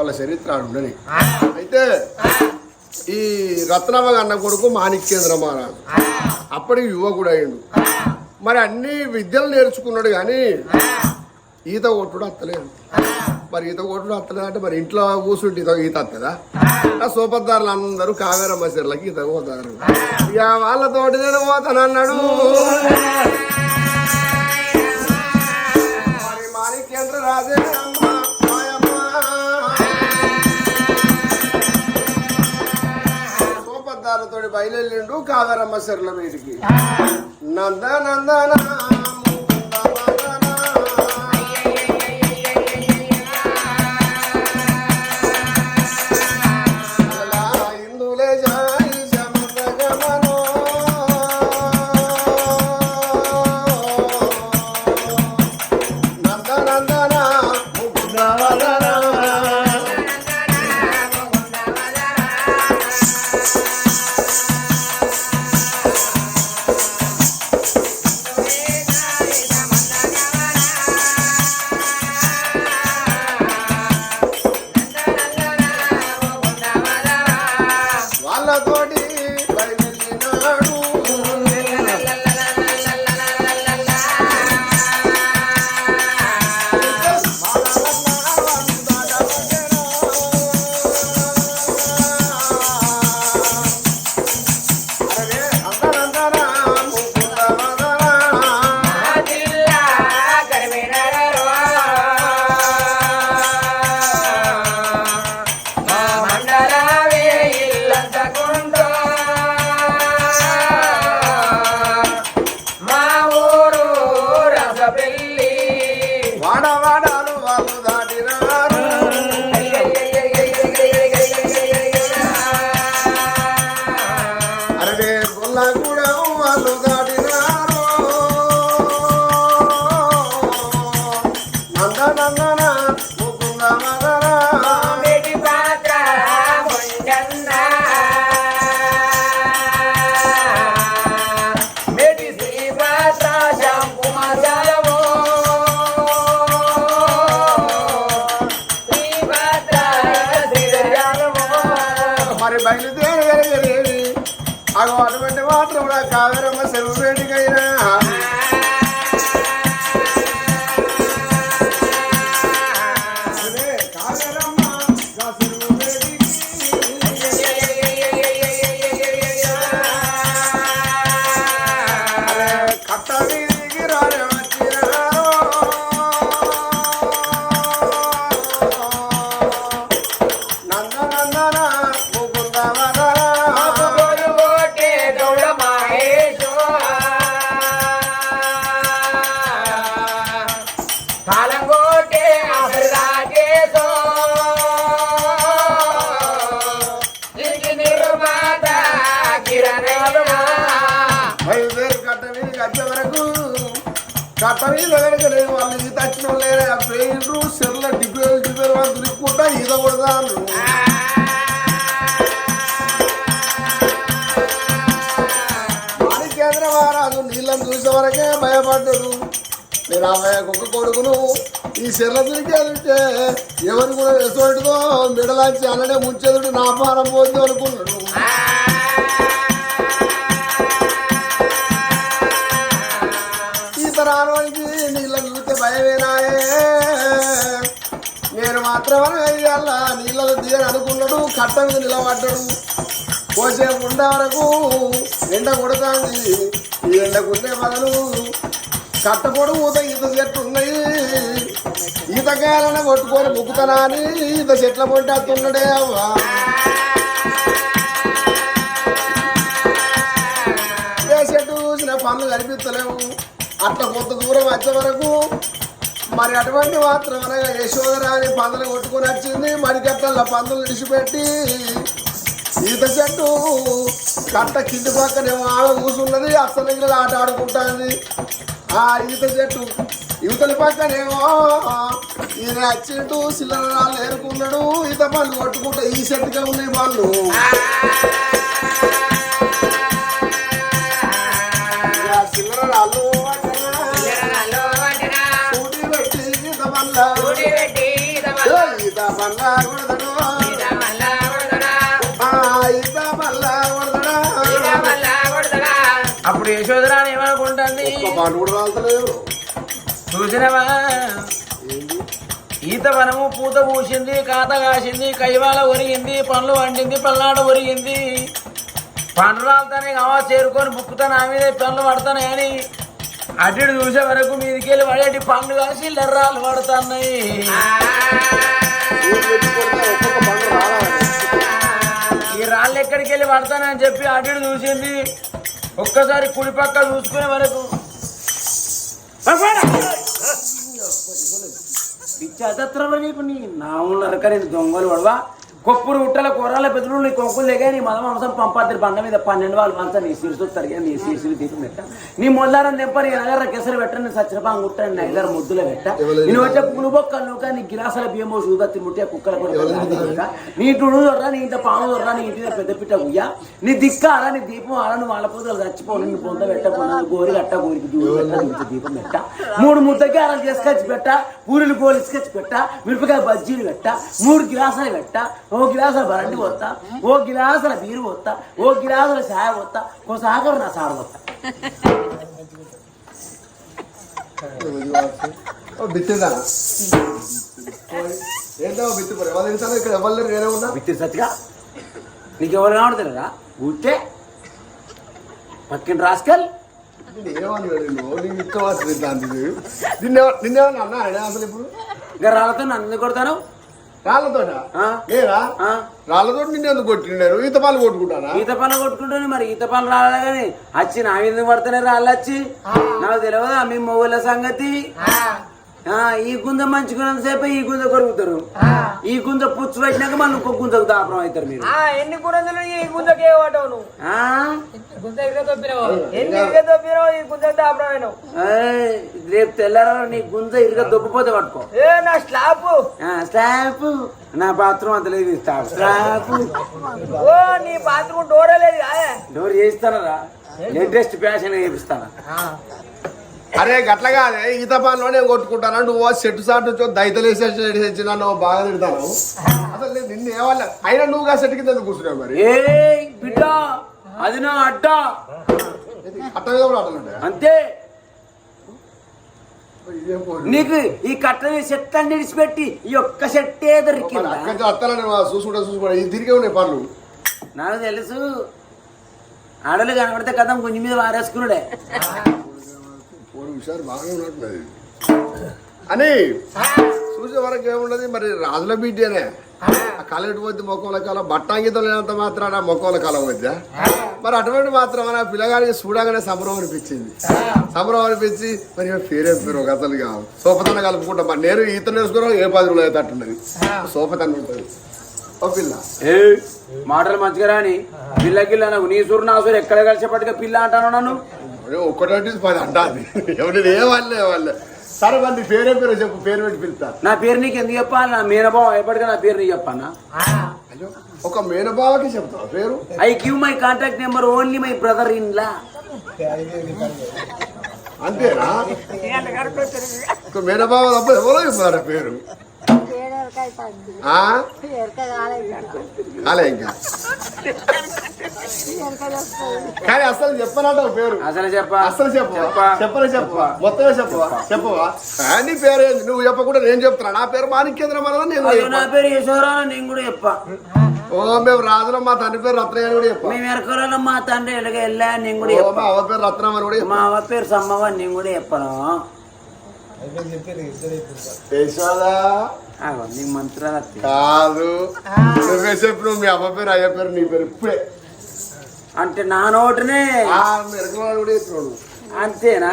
వాళ్ళ చరిత్ర ఆడ ఉండని. అయితే ఈ రత్నమ్మ అన్న కొడుకు మాణిక్యేంద్ర మహారాజు. అప్పటికి యువకుడు అయ్యిండు మరి అన్ని విద్యలు నేర్చుకున్నాడు కానీ ఈత కొట్టుడు అత్తలేదు. మరి ఈత కొట్టుడు అత్తలేదు అంటే మరి ఇంట్లో కూర్చుంటే ఈత ఈత అత్తదా? ఆ. సోపద్దారులు అందరూ కావేరమ్మ చెర్లకి ఈత పోతారు ఇక వాళ్ళతోటి నేను పోతాను అన్నాడు. మరి మాణిక్యేంద్ర రాజే బయలుదేరిండు కావేరమ్మ చెర్ల మీదికి. నంద నందన కావేరమ్మ సెలవు వేడికైనా వాళ్ళు ఈత కొడతాను కేంద్ర మహారాజు నీళ్ళని చూసే వరకే భయపడ్డాడు నేను ఆ కుక్క కొడుకును ఈ సెర్ల తిరిగేదంటే ఎవరు కూడా ఎటువంటిదో మిడలాంచి అన్నడే ముంచేదుడు నా పారం పోద్దు అనుకున్నాడు. నేను మాత్రమే ఇవాళ నీళ్ళలో దిగని అనుకున్నాడు కట్ట మీద నిలబడ్డాడు. కోసేపు ఉండే వరకు ఎండ కొడుతుంది. ఈ ఎండకుండే కుట్టే బదులు కట్ట పొడుగు ఊత ఈత చెట్లు ఉన్నాయి ఈతకాయలనే కొట్టుకొని ముక్కుతానా అని ఈత చెట్ల పొంటి అత్తున్నాడే అవ్వా. చెట్టు చూసిన పనులు కనిపిస్తలేవు. అట్లా కొంత దూరం వచ్చే వరకు మరి అటువంటి మాత్రం అనగా యశోదరాని పందులు కొట్టుకొని వచ్చింది మడికట్టల పందులు విడిచిపెట్టి ఈత చెట్టు కట్ట కింది పక్కనే ఆడ కూసున్నది అసలు ఆట ఆడుకుంటుంది. ఆ ఈత చెట్టు యువతల పక్కనేమో ఈయన వచ్చిండు సిల్లర రాళ్ళు ఏరుకున్నాడు ఈత పళ్ళు కొట్టుకుంటా ఈ చెట్టుగా ఉన్నాయి వాళ్ళు ఇక రాళ్ళు కొడతాడా అప్పుడు యశోధరాని ఏమనుకుంటుంది? చూసినవా? ఈత వనము పూత పూసింది కాత కాసింది కైవాల ఒరిగింది పండ్లు వండింది పల్నాడ ఒరిగింది. పండ్లు రాలుతానే కావా చేరుకొని బుక్కుతా నా మీద పండ్లు పడతానే అని అటు ఇటు చూసే వరకు మీదికెళ్ళి పడేటి పండ్లు కాసి లెర్రాలు పడుతున్నాయి ఈ రాళ్ళు ఎక్కడికి వెళ్ళి పడతానని చెప్పి అటు చూసింది. ఒక్కసారి కుడి పక్క చూసుకునే వరకు. నీకు నీ నా ఉన్నారు నేను దొంగలు పడవా? కొప్పురు ఉట్టల కూరల పెద్దలు నీ కొక్కులు దిగా నీ మదం అంశం పంపాద్రి బండ మీద పన్నెండు వాళ్ళు మంచం నీ శిరసు తరిగా నీ శిరసులు దీపం పెట్ట. నీ మొల్లారం తెంప నీ నగర కెసరు పెట్ట నీ సచ్చిరపాంగ్ ముట్ట నీ నగర ముద్దులు పెట్ట. నేను వచ్చే పులు బొక్కలు నూక నీ గిలాసాల బియ్యమో సూదత్తి ముట్టే కుక్కల కూడా నీ టుడు దొర్రా నీ ఇంత పాము దొర్రా నీ ఇంటి పెద్ద పిట్ట గుయ్య. నీ దిక్క ఆరా నీ దీపం ఆరా నువ్వు వాళ్ళ పోతలు చచ్చిపోను నీ పొంద పెట్ట పొంద గోరి కట్ట గోరికి దీపం పెట్ట. మూడు ముద్దకి అలా చేసుకొచ్చి పెట్ట పూరీలు గోలు ఇసుకొచ్చి పెట్ట మిరపకాయ బజ్జీలు పెట్ట మూడు గిలాసాలు పెట్ట ఓ గిలాసాల బరండి పోతా ఓ గిలాసాల బీరు పోతా ఓ గిలాసాల చాయ పోతా ఓ సాగర్ నా సారు పోతా. ఏంటో బిత్తి ఎవరు తింటారు ఇక్కడ ఎవరు లేరు? నేనే ఉన్నా విత్తి సత్తిగా? నీకు ఎవరు కనబడతారా ఊటే పక్కిన రాస్కల్? నిన్నేమన్నా అన్నా అసలు ఇప్పుడు? ఇంకా రాళ్ళతో నన్ను కొడతాను రాళ్ళతోట? రాళ్ళతో నిన్ను ఎందుకు కొట్టినారు ఈత పాలు కొట్టుకుంటానా ఈత పనులు కొట్టుకుంటాను మరి ఈత పనులు రాలే కానీ వచ్చి నా ఎందుకు పడుతున్నాయి రాళ్ళు వచ్చి నాకు తెలియదా మీ మొగల సంగతి? ఈ గుంజ మంచుకున్నంత సేపు ఈ గుంజ కొరుకుతారు. ఈ గుంజ పుచ్చు పెట్టినాక మళ్ళీ ఇంకో గుంజకు దాపరం అవుతారు మీరు. ఎన్ని గుండెలు ఈ గుంజకే ఏయ్, రేపు తెల్లారా నీ గుంజ ఇరుగా దొబ్బపోతే పట్టుకో. ఏ నా స్లాబ్ ఆ, స్లాబ్ నా బాత్రూమ్ అంత లేదు స్లాబ్ ఓ నీ బాత్రూమ్ డోరే లేదు డోర్ చేయిస్తానరా. లేటెస్ట్ ఫ్యాషన్ చేపిస్తానా. అరే గట్ల కాదే ఈత పాలలోనే కొట్టుకుంటాను? నువ్వు చెట్టు సాటు వచ్చి దైతలేసే తెచ్చిన నువ్వు బాగా తిడతాను అసలు నేను నిన్ను అయినా నువ్వుగా చెట్టు కింద ఎందుకు కూర్చున్నావు మరి? ఏ బిడ్డ అది నా అడ్డ. అట్ట మీద కూడా? అంతే. నీకు ఈ కట్టని సెట్ అన్ని విడిచిపెట్టి ఈ ఒక్క సెట్టే దొరికిందా? అక్కడి అత్తాలని చూసుకుంటా చూసుకుంటా. ఇది తిరిగే ఉన్నాయి పనులు. నాకు తెలుసు. ఆడలు కనబడితే కథం గుంజి మీద వారేసుకున్నాడే. పోరు హుషారు బాగానే ఉన్నట్టున్నది అని చూసే వరకు ఏమున్నది మరి రాజుల బిడ్డేనే ఆ కలెక్ట్ పోతే మొక్కల కాలం బట్టాంగితం లేనంత మాత్రాన మొక్కల కాలం వద్దా మరి అటువంటి మాత్రం నా పిల్లగాడికి చూడగానే సంబరం అనిపించింది. సంబరం అనిపించి మరి పేరే పేరు ఒక కావు సోపతన కలుపుకుంటాం. మరి నేను ఈత నేర్చుకోవడం ఏ పది రోజులు అయితే అట్టున్నది సోపతన ఉంటుంది. ఓ పిల్ల. ఏ మాటలు మంచిగా రాని పిల్ల గిల్ల నీ సూరు నా సూరు ఎక్కడ కలిసేపట్టుగా పిల్ల అంటాను నన్ను? అరే ఒక్కటి పది అంటాది. ఎవరి ఏ వాళ్ళే. వాళ్ళే సరే మరి పేరే పేరు చెప్పు పేరు పెట్టి పిలుస్తా. నా పేరు నీకు ఎందుకు చెప్పాలి? నా మీనబావ ఎప్పటికీ నా పేరు నీకు చెప్పానా? అయ్యో ఒక మేనబావకి చెప్తావు పేరు? I give my contact number only my brother in law. అంతేనా? ఒక మేనబావ తప్ప ఎవరో చెప్తారా పేరు? కాలే ఇంకా. కానీ అసలు చెప్పనంట పేరు. అసలు చెప్ప. అసలు చెప్పా. చెప్పలే చెప్పవా మొత్తమే చెప్పవా చెప్పవా? కానీ పేరేంది నువ్వు చెప్పకుండా నేను చెప్తున్నా. నా పేరు మాణిక్యేంద్ర మన నేను నా చెప్పా. పేరు యశోరా నేను కూడా చెప్పా. ఓ మేము రాజులం మా తండ్రి పేరు రత్నయ్య అని కూడా చెప్పా. మేము ఎరకలలో మా తండ్రి ఎలాగ వెళ్ళా నేను కూడా చెప్పా. మా అవ్వ పేరు రత్నం అని కూడా చెప్పా. మా అవ్వ పేరు సమ్మవ్వ నేను కూడా చెప్పను. యశోదా. ఆగో, నీకు మంత్రాలు వస్తాయి. కాదు. నువ్వే చెప్పు నువ్వు మీ అమ్మ పేరు అయ్య పేరు నీ పేరు ఇప్పుడే. అంటే నా నోటనే. కూడా. అంతేనా?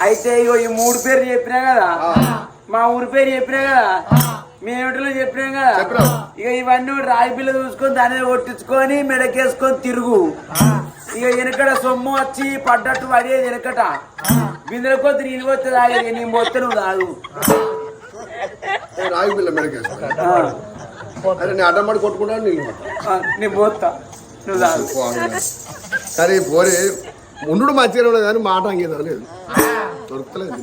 అయితే ఇగో ఈ మూడు పేర్లు చెప్పినా కదా. మా ఊరి పేరు చెప్పినా కదా? మేమిటిలో చెప్పినాం కదా. ఇక ఇవన్నీ రాయి పిల్ల చూసుకొని దాని కొట్టించుకొని మెడకేసుకొని తిరుగు. ఇక వెనకట సొమ్ము వచ్చి పడ్డట్టు పడేది వెనకట. బిందెల కొద్ది నీళ్ళు పోతే తాగేది నీ మొత్తం నువ్వు తాగు. రాగి పిల్ల మెడకేసుకో ఆ, అరే నేను అడ్డం పడి కొట్టుకుంటాను నీళ్ళు నీ పోతా. నువ్వు తాగు. సరే పోరే. ఉండు మంచిగా ఉండదు కానీ మాట అంగేదా లేదు. దొరుకుతలేదు.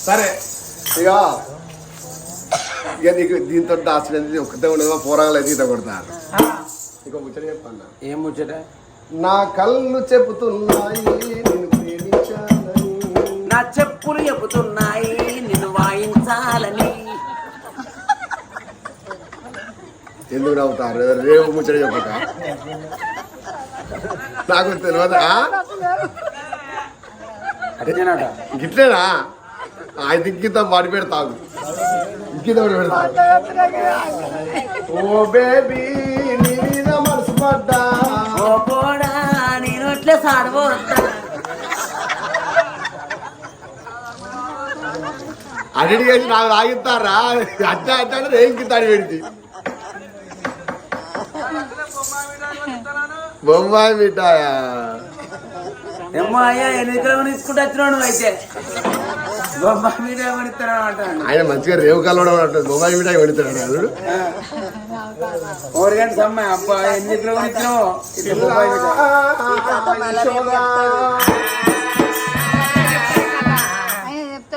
సరే ఇక ఇక నీకు దీంతో దాచినది ఒకటే ఉండదు పోరాలు అయితే ఈత కొడతారు. ఇక ముచ్చట చెప్పన్నా ఏం ముచ్చట? నా కళ్ళు చెబుతున్నాయి నేను ప్రేమించానని నా చెప్పులు చెబుతున్నాయి నిన్ను వాయించాలని. ఎందుకు నవ్వుతారు రేపు ముచ్చట చెప్పక. నాకు తెలియదా? గిట్లేనా? ఆయన ఇంకింత పడి పెడతావు ఇంకింత పడి పెడతావు ఓ బేబీ నీ మీద మనసు పడ్డా. అట్లే సాడబోతా అడిగి వేసి నాకు తాగిస్తారా? అట్ట అట్ట అంటే ఏం తాడి పెడితే. బొమ్మాయి మిఠాయా? ఏమో అయ్యా ఎన్ని కిలోమీటర్లు తీసుకుంటూ వచ్చినావు నువ్వు అయితే అంటాడు ఆయన మంచిగా రేవు కలవడం అంటాడు బొమ్మాయి మిఠాయి పెడతాడు అదుడు ఓరి గంట సమ్మాయి అబ్బా ఎన్ని బొమ్మాయి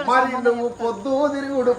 మరి నువ్వు పొద్దు తిరుగుడు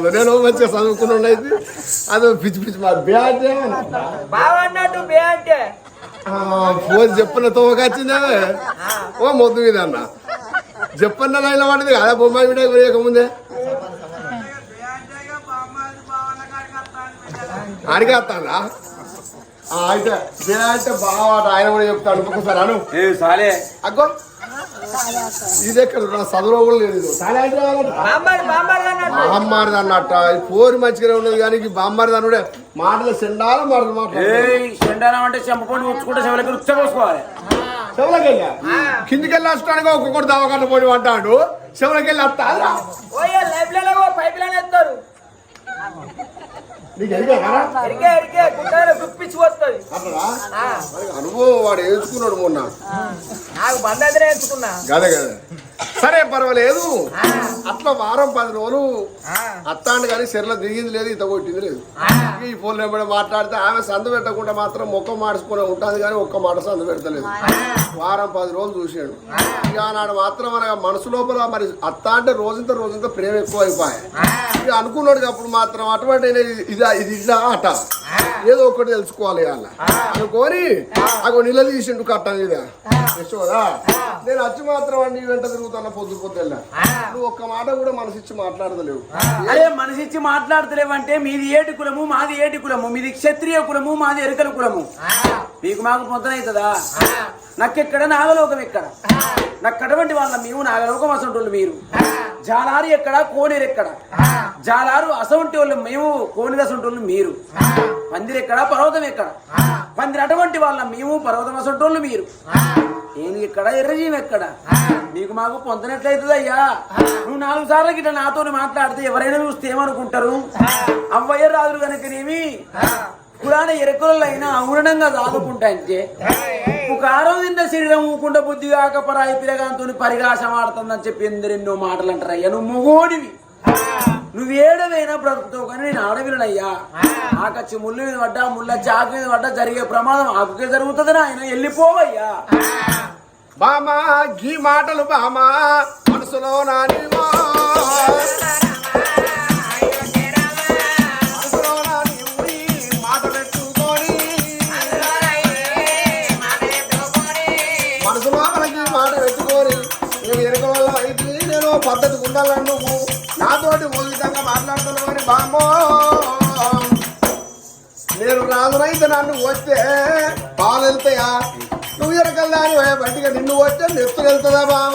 ఇట్లా మాట్లాడతాను నేను మంచిగా చదువుకుని అయితే అదో పిచ్చి పిచ్చి మా బ్యాట్ బాగా అన్నట్టు బే అంటే ఫోన్ చెప్పిన తోవకొచ్చిందే ఓ మొద్దు మీద అన్న. చెప్పన్న లైన్ పడింది కదా బొమ్మాయి వీడియో వేయకముందే ఆడికి వస్తాడా అయితే బే అంటే బాగా ఆయన కూడా చెప్తాడు. ఒక్కొక్కసారి అను. ఏ సాలే. అగ్గో. ఇది ఎక్కడ చదువులో కూడా లేదు బామ్మడి అన్నట్టు. పోరు మంచిగానే ఉన్నది కానీ ఈ బామ్మారిది అనుడే మాటలు సెండాల మాటలు అంటే చెంపకొని ఉచ్చుకుంటే చెవులకి ఉచ్చపోసుకోవాలి చెవులకెళ్ళా? కిందికి వెళ్ళి వస్తాడుగా ఒక్కొక్కటి దవాఖాన పోయి అంటాడు. చెవులకెళ్ళి వస్తా పైప్ లైన్ నీకు అనుభవం వాడు వేసుకున్నాడు మొన్న. నాకు ఎంచుకున్నా గదే సరే పర్వాలేదు. అట్లా వారం పది రోజులు అత్తాండు కానీ సెర్ల దిగింది లేదు ఇంత కొట్టింది లేదు. ఈ ఫోన్ నెంబర్ మాట్లాడితే ఆమె సందు పెట్టకుండా మాత్రం మొక్క మార్చుకునే ఉంటుంది కానీ ఒక్క మాట సందు పెడతలేదు. వారం పది రోజులు చూసాడు. ఇక నాడు మాత్రం మన మనసు లోపల మరి అత్త అంటే రోజంతా రోజంతా ప్రేమ ఎక్కువ అయిపోయాయి ఇక అనుకున్నాడు అప్పుడు మాత్రం అటువంటి ఇది ఇది ఇట్లా ఆట. ఏదో ఒకటి తెలుసుకోవాలి అలా. అనుకోని అగో నిలదీసిండు కట్ట మీద. యశోదా నేను వచ్చి మాత్రం అండి వెంట తిరుగుతున్నా పొద్దు పొద్దుల్లా నువ్వు ఒక్క మాట కూడా మనసిచ్చి మాట్లాడతలేవు. అరే మనిషి ఇచ్చి మాట్లాడతలేవంటే మీది ఏటి కులము మాది ఏటి కులము మీది క్షత్రియ కులము మాది ఎరుకల కులము. మీకు మాకు పొద్దునవుతుందా నాకెక్కడ నాగలోకం ఎక్కడ? నాకు అటువంటి వాళ్ళ మేము నాగలోకం అసంటోళ్ళు మీరు. జాలారు ఎక్కడ కోనేరు ఎక్కడ? జాలారు అసంటి వాళ్ళు మేము కోనేరు అసంటోళ్ళు మీరు. పందిరి ఎక్కడ పర్వతం ఎక్కడ? పందిరి అటువంటి వాళ్ళ మేము పర్వతం అసంటోళ్ళు మీరు. నేను ఎక్కడ ఎర్రజీవి ఎక్కడ? మీకు మాకు పొందనట్లయితుంది అయ్యా? నువ్వు నాలుగు సార్లు గిట్ల నాతో మాట్లాడితే ఎవరైనా చూస్తే ఏమనుకుంటారు? అవ్వయ్య రాదురు కనుకనేమి పురాణ ఎరకులైనా ఔరణంగా దాదుకుంటా అంటే కారం తిన్న శరీరం ఊకుండా బుద్ధి కాక పరాయి పిరగాంతో పరిగాసం ఆడుతుందని చెప్పి ఎందరెన్నో మాటలు అంటారు. అయ్యా నువ్వు మొగోడివి. నువ్వు ఏడవైనా బ్రతుకుతావు కానీ నేను ఆడవిలనయ్యా. ఆకచ్చి ముళ్ళు మీద పడ్డా ముళ్ళ చాకు మీద పడ్డా జరిగే ప్రమాదం ఆకుకే జరుగుతుంది ఆయన వెళ్ళిపోవయ్యా బామా గీ మాటలు బామా మనసులో నానివో పద్ధతి నువ్వు. నాతోటి ఓ విధంగా మాట్లాడుతున్నావు అని బామో నేను రాజునైతే నన్ను వస్తే పాలు వెళ్తాయా నువ్వు ఎరకల్దాని బట్టిగా నిన్ను వస్తే నెత్తులు వెళ్తుందా బామ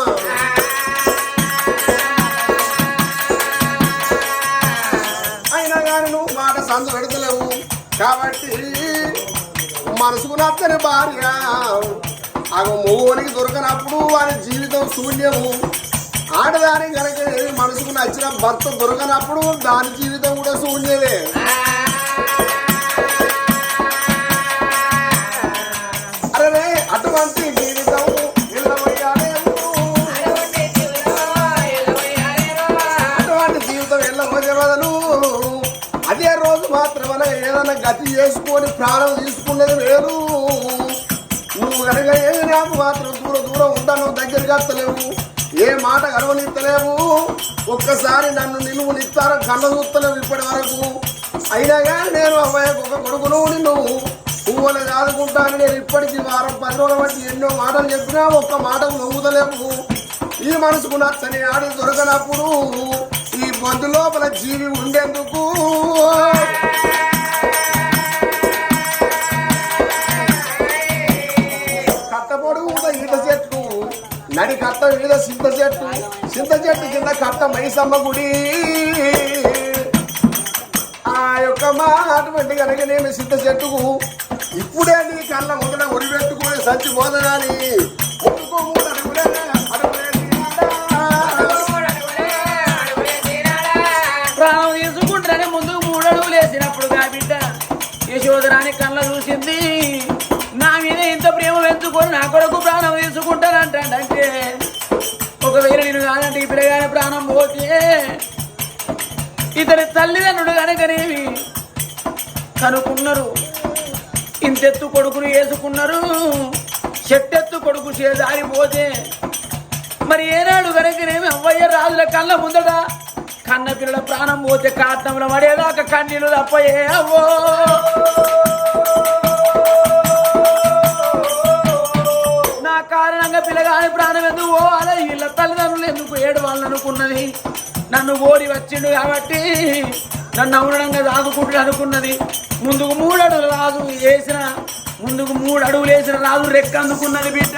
అయినా కానీ నువ్వు మాట సందు పెడతలేవు. కాబట్టి మనసుకు నచ్చని భార్య. ఆ మూవనికి దొరకనప్పుడు వారి జీవితం శూన్యము. ఆడదాని కనుక మనసుకు నచ్చిన భర్త దొరకనప్పుడు దాని జీవితం కూడా శూన్యమే. అరే అటువంటి జీవితం అటువంటి జీవితం వెళ్ళబోయే బదులు అదే రోజు మాత్రమే ఏదైనా గతి చేసుకొని ప్రాణం తీసుకున్నది వేరు. నువ్వు కనుక ఏమి నాకు మాత్రం దూరం దూరం ఉంటాను దగ్గరికి వస్తలేవు. ఏ మాట గడవనిస్తలేవు ఒక్కసారి నన్ను నిలువునిస్తారో కళ్ళ చూస్తలేవు ఇప్పటి వరకు అయినా కానీ నేను అమ్మాయికి ఒక కొడుకును నిన్ను పువ్వులు కాదుకుంటాను నేను ఇప్పటికీ వారం పది రోజుల బట్టి ఎన్నో మాటలు చెప్పినా ఒక్క మాటకు నవ్వుతలేవు. ఈ మనసుకు నచ్చని ఆడి దొరకనప్పుడు ఈ గొంతు లోపల జీవి ఉండేందుకు. నడి కట్ట మీద సింత చెట్టు సింత చెట్టు కింద కట్ట మైసమ్మ గుడి. ఆ యొక్క మా అటువంటి కనుక నేను సింత చెట్టుకు ఇప్పుడే నీ కళ్ళ ముందర ఒరి పెట్టుకుని చచ్చిపోదని ఇతని తల్లిదండ్రులు కనుకనేవి. కనుకున్నారు ఇంతెత్తు కొడుకును వేసుకున్నారు చెట్టెత్తు కొడుకు చేదారిపోతే మరి ఏనాడు కనుకనేమి అవ్వయ్య రాజుల కళ్ళ ముందట కన్న పిల్లల ప్రాణం పోతే కాటంలో పడేదాకా కన్నీళ్ళు తప్పయే అవ్వో. నా కారణంగా పిల్లగాని ప్రాణం ఎందుకు పోవాలి? వీళ్ళ తల్లిదండ్రులు ఎందుకు ఏడు వాళ్ళనుకున్నది నన్ను ఓడి వచ్చిండు కాబట్టి నన్ను అవునంగా దాదుకుంటు అనుకున్నది. ముందుకు మూడు అడుగులు రాదు వేసిన ముందుకు మూడు అడుగులు వేసిన రాదు రెక్క అందుకున్నది బిడ్డ.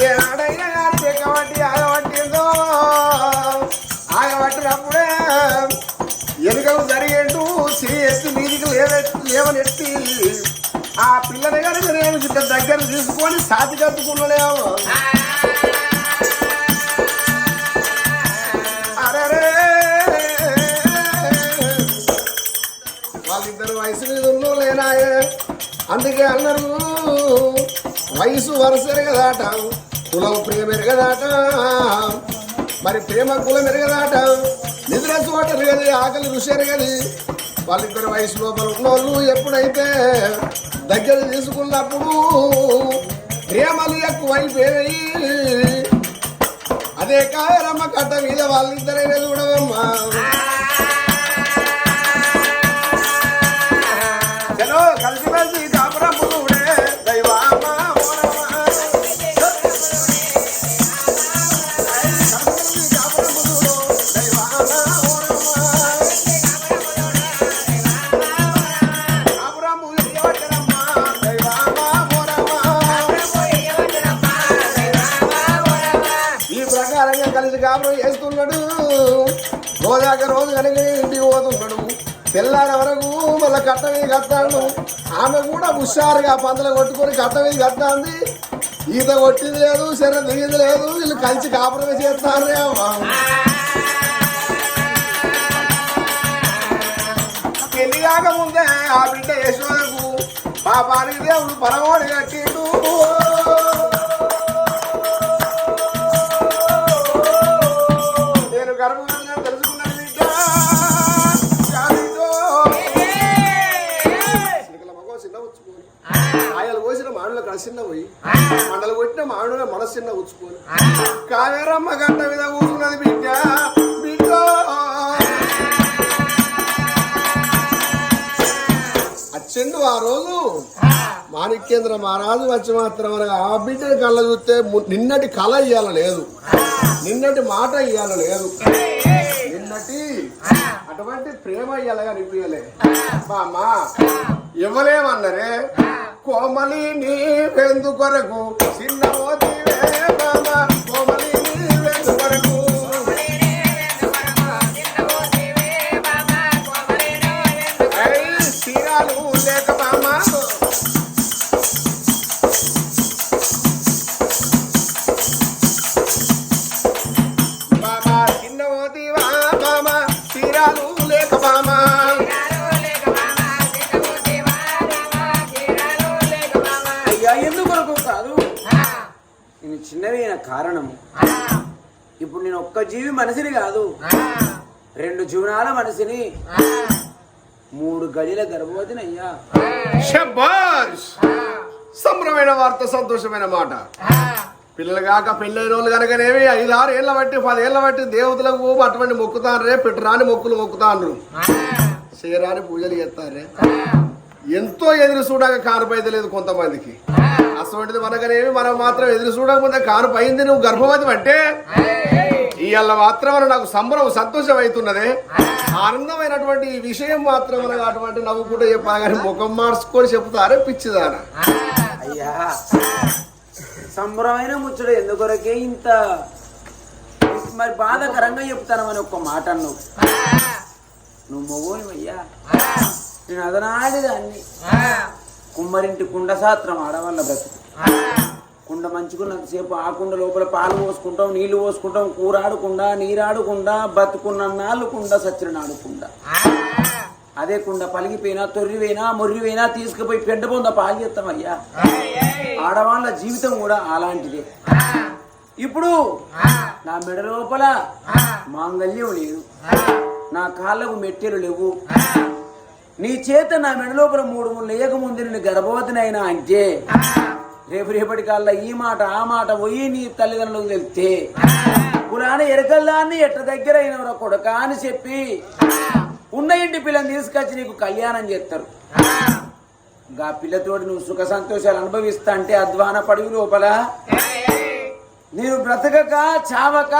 ఏ ఆడైనా కానీ ఆగబట్టినప్పుడే ఎలుకలు జరిగేట్టు చేయి మీదికి లేవెత్తి లేవనెత్తి ఆ పిల్లని కనుక నేను దగ్గర తీసుకొని సాతి కట్టుకున్నాడేమో వాళ్ళిద్దరు వయసు మీద ఉన్నో లేనాయే అందుకే అన్నారు వయసు వరుస ఎరగదాట కులం ప్రేమ ఎరగదాట? మరి ప్రేమ కులం ఎరగదాట? నిద్ర చోట ఎరగది ఆకలి రుచి ఎరగది. వాళ్ళిద్దరు వయసు లోపల ఉన్నోళ్ళు ఎప్పుడైతే దగ్గర తీసుకున్నప్పుడు ప్రేమలు ఎక్కువైపోయాయి. అదే కాయరమ్మ కట్ట మీద వాళ్ళిద్దరైనా చూడవమ్మా. ప్రకారంగా కలిసి కాపురం చేస్తున్నాడు. రోజాక రోజు కనుక ఇంటికి పోతున్నాడు తెల్లారి వరకు మళ్ళీ కట్ట మీద కట్టాడు. ఆమె కూడా హుషారుగా పందలు కొట్టుకొని కట్ట మీద కట్టాంది. ఈత కొట్టింది లేదు శరీరం దిగింది లేదు వీళ్ళు కలిసి కాపురమే చేస్తారేమో పెళ్ళి కాకముందే ఆ బిడ్డ యశోదకు పాపానికి దేవుడు పరమోడి కట్టిండు. పోయి మండలు కొట్టిన మామిడి మనస్సున్న ఉచ్చుకొని కావేరమ్మ గంట మీద కూర్చున్నది బిడ్డ బిడ్డ. అచ్చిండు ఆ రోజు మాణిక్యేంద్ర మహారాజు వచ్చి మాత్రం అనగా ఆ బిడ్డని కళ్ళ చూస్తే నిన్నటి కళ ఇయ్యాల లేదు. నిన్నటి మాట ఇయ్యాల లేదు. నిన్నటి అటువంటి ప్రేమ ఇయ్యాల. కనిపించలే బామ్మ ఇవ్వలేమన్నరే? కోమలి నీ వెందు కొరకు చిన్న మోతివే కారణము. ఇప్పుడు నేను ఒక్క జీవి మనిషిని కాదు. రెండు జీవనాల మనిషిని. మూడు గడిల గర్భవతిని అయ్యా షబాష్ సంబరమైన వార్త సంతోషమైన మాట. పిల్లలు కాక పెళ్ళైన వాళ్ళు కనుకనేవి ఐదారు ఏళ్ళ బట్టి పదేళ్ళ బట్టి దేవతలకు అటువంటి మొక్కుతాన్రే పెట్టరాని మొక్కులు మొక్కుతాన్రు. చేయరాని పూజలు చేస్తారే ఎంతో ఎదురు చూడక కానుపు అయితే లేదు కొంతమందికి అటువంటిది మనకనేవి మనం మాత్రం ఎదురు చూడకముందే కానుపు అయింది నువ్వు గర్భవతి అంటే? ఇవాళ మాత్రం నాకు సంబరం సంతోషం అవుతున్నదే ఆనందమైనటువంటి విషయం మాత్రం అటువంటి నవ్వుకుంటూ చెప్పాలి కానీ ముఖం మార్చుకొని చెప్తారే పిచ్చిదానా. అయ్యా! సంబరమైన ముచ్చట ఎందుకొరకే ఇంత మరి బాధాకరంగా చెప్తానమని ఒక్క మాట అన్నావు? నువ్వు మొగోని అయ్యా నేను అదనాది దాన్ని కుమ్మరింటి కుండ సాత్రం ఆడవాళ్ళ బ్రతుకు. కుండ మంచుకున్నంతసేపు ఆ కుండ లోపల పాలు పోసుకుంటాం నీళ్ళు పోసుకుంటాం కూర ఆడకుండా నీరాడకుండా బతుకున్న నాళ్ళు కుండ సచ్చిన నాడుకుండా అదే కుండ పలిగిపోయినా తొర్రిపోయినా మొర్రిపోయినా తీసుకుపోయి పెంట పొంద పాలు చేస్తామయ్యా. ఆడవాళ్ళ జీవితం కూడా అలాంటిదే ఇప్పుడు నా మెడ లోపల మాంగల్యం లేదు నా కాళ్ళకు మెట్టెలు లేవు నీ చేత నా మెడలోపల మూడు మూడు ముళ్ళు లేకముందు నేను గర్భవతినైనా అంటే రేపు రేపటి కాళ్ళ ఈ మాట ఆ మాట పోయి నీ తల్లిదండ్రులకు తెలిస్తే పురాణ ఎరకల్లాన్ని ఎట్ట దగ్గర అయిన కొడుక అని చెప్పి ఉన్న ఇంటి పిల్లని తీసుకొచ్చి నీకు కళ్యాణం చేస్తారు. గా పిల్లతోటి నువ్వు సుఖ సంతోషాలు అనుభవిస్తా అంటే అధ్వాన పడివి లోపల నేను బ్రతకక చావక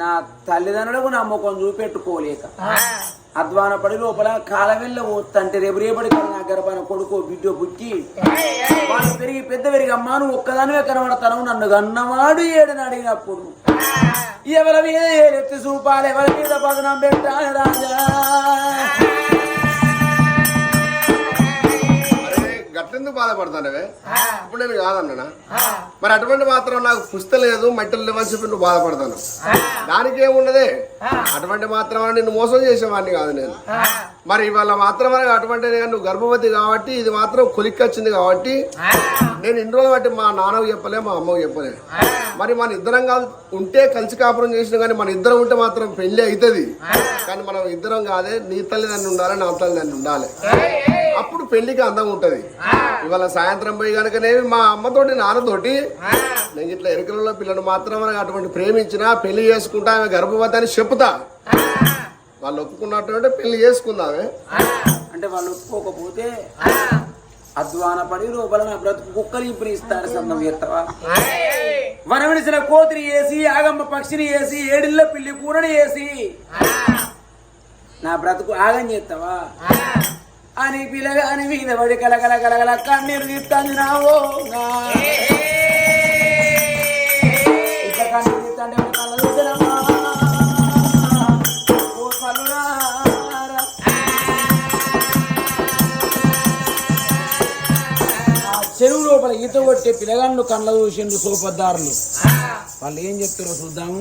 నా తల్లిదండ్రులకు నమ్మకం చూపెట్టుకోలేక. అధ్వాన పడి లోపల కాలవెల్ల పోతంటే రేపు రేపటి కాలం నా గర్భాన కొడుకో బిడ్డో పుట్టి వాళ్ళు పెరిగి పెద్ద పెరిగి అమ్మా నువ్వు ఒక్కదానివే కనబడతాను నన్ను అన్నవాడు ఏడని అడిగినప్పుడు ఎవరి మీద ఏలెత్తి చూపాలి? ఎవరి మీద పదనం పెట్టాలి రాజా? గట్లెందుకు బాధపడతానవే? ఇప్పుడు నేను కాదన్నా మరి అటువంటి మాత్రం నాకు పుస్త లేదు మట్టలు లేవని చెప్పి నువ్వు బాధపడతాను దానికి ఏమున్నదే అటువంటి మాత్రం నిన్ను మోసం చేసేవాడిని కాదు నేను. మరి ఇవాళ మాత్రం అటువంటి నువ్వు గర్భవతి కాబట్టి ఇది మాత్రం కొలిక్కొచ్చింది కాబట్టి నేను ఇన్ని రోజులు బట్టి మా నాన్నకు చెప్పలే మా అమ్మకు చెప్పలే. మరి మన ఇద్దరం కాదు ఉంటే కలిసి కాపురం చేసిన కానీ మన ఇద్దరం ఉంటే మాత్రం పెళ్ళి అవుతుంది కానీ మనం ఇద్దరం కాదే నీ తల్లిదండ్రులు ఉండాలి నా తల్లిదండ్రులు ఉండాలి. అప్పుడు పెళ్ళికి అందం ఉంటది. ఇవాళ సాయంత్రం పోయి కనుకనే మా అమ్మతోటి నాన్నతోటి నేను ఇట్లా ఎరుకలలో పిల్లలు మాత్రం అటువంటి ప్రేమించినా పెళ్ళి చేసుకుంటా ఆమె గర్భవతి అని చెప్తా వాళ్ళు ఒప్పుకున్నట్టు పెళ్ళి చేసుకుందామే. అంటే వాళ్ళు ఒప్పుకోకపోతే అధ్వాన పడి లోపల నా బ్రతుకు కుక్కలు ఇప్పుడు ఇస్తారు సందం ఎత్తవా వనవిడిసిన కోతిని వేసి ఆగమ్మ పక్షిని వేసి ఏడిళ్ళ పిల్లి కూరని వేసి నా బ్రతుకు ఆగం చేస్తావా? అని పిలగాని మీద పడి కలగల కలగల కన్నీరు తీస్తాను నావో నా. ఇట్లా కన్నీరు తీస్తాంటే కళ్ళ చూసినమ్మా. ఓ చెరువు లోపల ఈత కొట్టే పిల్లగాళ్ళు కళ్ళ చూసిండు సోపద్దారులు వాళ్ళు ఏం చెప్తారో చూద్దాము